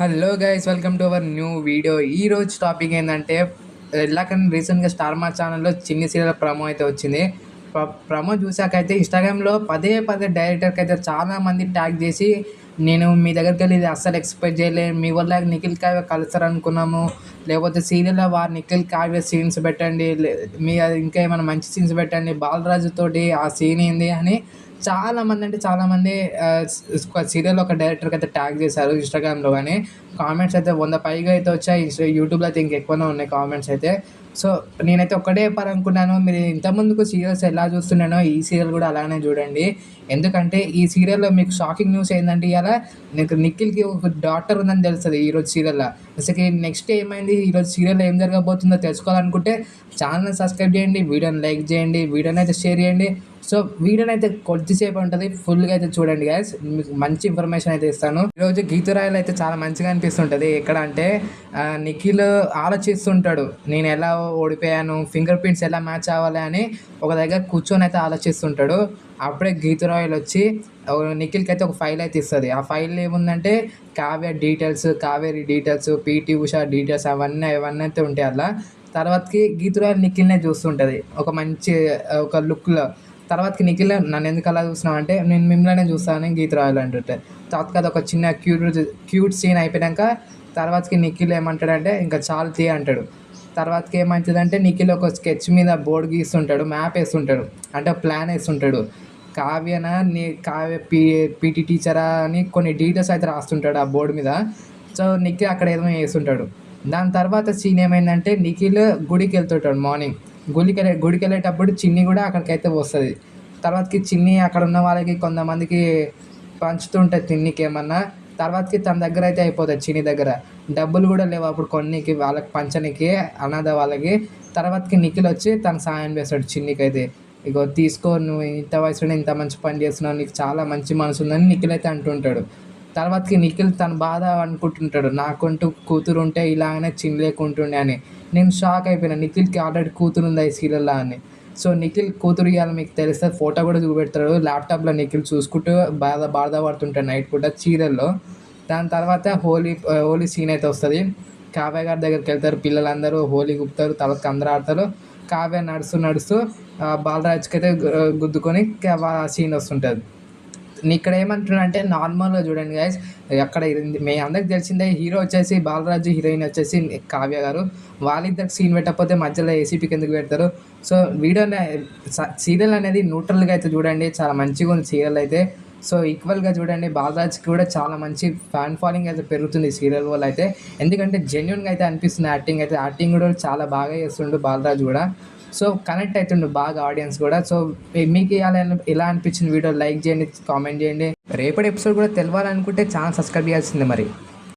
Hello guys welcome to our new video ఈ రోజు topic ఏంటంటే ఎలాకని రీసెంట్గా స్టార్ మా ఛానల్లో చిన్ని సీరియల్ ప్రమో అయితే వచ్చింది. ప్ర- ప్రమో చూసాకైతే ఇన్స్టాగ్రామ్లో పదే పదే డైరెక్టర్కి అయితే చాలా మంది ట్యాగ్ చేసి నేను మీ దగ్గరికి వెళ్ళి ఇది అస్సలు ఎక్స్పెక్ట్ చేయలేదు మీ వల్ల నిఖిల్ కావ్య కలుస్తారనుకున్నాము. లేకపోతే సీరియల్లో వారి నిఖిల్ కావ్య సీన్స్ పెట్టండి. లే- మీ అది ఇంకా ఏమైనా మంచి సీన్స్ పెట్టండి. బాలరాజు తోటి ఆ సీన్ ఏంది అని చాలా మంది అంటే చాలా మంది సీరియల్ ఒక డైరెక్టర్కి అయితే ట్యాగ్ చేశారు ఇన్స్టాగ్రామ్లో కానీ కామెంట్స్ అయితే వంద పైగా అయితే వచ్చాయి. ఇన్స్టా- యూట్యూబ్లో అయితే ఇంకెక్కువనే ఉన్నాయి కామెంట్స్ అయితే. సో నేనైతే ఒక్కటే పరనుకున్నాను. మీరు ఇంతకుముందుకు సీరియల్స్ ఎలా చూస్తున్నానో ఈ సీరియల్ కూడా అలానే చూడండి. ఎందుకంటే ఈ సీరియల్లో మీకు షాకింగ్ న్యూస్ ఏంటంటే ఇలా నీకు నిఖిల్కి ఒక డాక్టర్ ఉందని తెలుస్తుంది ఈరోజు సీరియల్లో అసలు నెక్స్ట్ ఏమైంది? ఈరోజు సీరియల్లో ఏం జరగబోతుందో తెలుసుకోవాలనుకుంటే ఛానల్ సబ్స్క్రైబ్ చేయండి వీడియోని లైక్ చేయండి వీడియోని అయితే షేర్ చేయండి. సో వీడియోని అయితే కొద్దిసేపు ఉంటుంది ఫుల్గా అయితే చూడండి గ్యాస్ మీకు మంచి ఇన్ఫర్మేషన్ అయితే ఇస్తాను. ఈరోజు గీతురాయలు అయితే చాలా మంచిగా అనిపిస్తుంటుంది. ఎక్కడ అంటే నిఖిల్ ఆలోచిస్తుంటాడు నేను ఎలా ఓడిపోయాను ఫింగర్ ప్రింట్స్ ఎలా మ్యాచ్ అవ్వాలి అని ఒక దగ్గర కూర్చొని అయితే ఆలోచిస్తుంటాడు. అప్పుడే గీతురాయలు వచ్చి నిఖిల్కి అయితే ఒక ఫైల్ అయితే ఇస్తుంది. ఆ ఫైల్ ఏముందంటే Kavya details Kaveri details PT Usha details అవన్నీ అవన్నీ అయితే ఉంటాయి అలా తర్వాతకి గీతురాయలు నిఖిల్నే చూస్తుంటుంది. ఒక మంచి ఒక లుక్లో తర్వాతకి నిఖిల్ నన్ను ఎందుకు అలా చూస్తున్నావు అంటే నేను మిమ్మల్నే చూస్తాను గీత రాయాలి అంటుంటే తర్వాత ఒక చిన్న క్యూట్ క్యూట్ సీన్ అయిపోయాక తర్వాతకి నిఖిల్ ఏమంటాడంటే ఇంకా చాలు తీ అంటాడు. తర్వాతకి ఏమవుతుందంటే నిఖిల్ ఒక స్కెచ్ మీద బోర్డు గీస్తుంటాడు మ్యాప్ వేస్తుంటాడు అంటే ప్లాన్ వేస్తుంటాడు. కావ్యనా నీ కావ్య పీ పీటీ టీచరా అని కొన్ని డీటెయిల్స్ అయితే రాస్తుంటాడు ఆ బోర్డు మీద. సో నిఖిల్ అక్కడ ఏదో వేస్తుంటాడు. దాని తర్వాత సీన్ ఏమైందంటే నిఖిల్ గుడికి వెళ్తుంటాడు మార్నింగ్ గుడికి వెళ్ళే గుడికి వెళ్ళేటప్పుడు చిన్ని కూడా అక్కడికైతే వస్తుంది. తర్వాతకి చిన్ని అక్కడ ఉన్న వాళ్ళకి కొంతమందికి పంచుతుంటుంది తిన్నికి ఏమన్నా. తర్వాతకి తన దగ్గర అయితే అయిపోతుంది చిన్ని దగ్గర. డబ్బులు కూడా లేవు అప్పుడు కొన్నికి వాళ్ళకి పంచనికి అనాథ వాళ్ళకి. తర్వాతకి నిఖిల్ వచ్చి తను సాయం చేస్తాడు చిన్నికి అయితే ఇగో తీసుకో నువ్వు ఇంత వయసులో ఇంత మంచి పని చేస్తున్నావు నీకు చాలా మంచి మనసు ఉందని నిఖిల్ అయితే అంటుంటాడు. తర్వాతకి నిఖిల్ తన బాధ అనుకుంటుంటాడు. నాకంటూ కూతురు ఉంటే ఇలాగనే చిన్నలేకుంటుండే అని. నేను షాక్ అయిపోయినా. నిఖిల్కి ఆల్రెడీ కూతురు ఉంది ఈ సీరియల్లో అని. సో నిఖిల్ కూతురు ఇవాళ మీకు తెలిస్తే ఫోటో కూడా చూపెడతాడు. ల్యాప్టాప్లో నిఖిల్ చూసుకుంటూ బాధ బాధపడుతుంటాడు నైట్ పూట చీరల్లో దాని తర్వాత హోలీ హోలీ సీన్ అయితే వస్తుంది. కావ్య గారి దగ్గరికి వెళ్తారు. పిల్లలందరూ హోలీ గుప్తారు తర్వాత అందరూ ఆడతారు కావ్య నడుస్తూ నడుస్తూ బాలరాజ్కి అయితే గుద్దుకొని సీన్ వస్తుంటుంది. ఇక్కడ ఏమంటున్నా అంటే నార్మల్గా చూడండి గైస్ అక్కడ ఇది- మీ అందరికి తెలిసిందే హీరో వచ్చేసి బాలరాజు హీరోయిన్ వచ్చేసి కావ్య గారు. వాళ్ళిద్దరికి సీన్ పెట్టకపోతే మధ్యలో ఏసీపీకి ఎందుకు పెడతారు? సో వీడియో సీరియల్ అనేది న్యూట్రల్గా అయితే చూడండి చాలా మంచిగా ఉంది సీరియల్ అయితే. సో ఈక్వల్గా చూడండి బాలరాజ్కి కూడా చాలా మంచి ఫ్యాన్ ఫాలోయింగ్ అయితే పెరుగుతుంది సీరియల్ వల్ల అయితే. ఎందుకంటే జెన్యున్గా అయితే అనిపిస్తుంది యాక్టింగ్ అయితే. యాక్టింగ్ కూడా చాలా బాగా చేస్తుండు బాలరాజ్ కూడా. సో కనెక్ట్ అవుతుండు బాగా ఆడియన్స్ కూడా. సో మీకు ఇలా ఎలా అనిపించిన వీడియో? లైక్ చేయండి కామెంట్ చేయండి. రేపటి ఎపిసోడ్ కూడా తెలవాలనుకుంటే ఛానల్ సబ్స్క్రైబ్ చేయాల్సిందే మరి.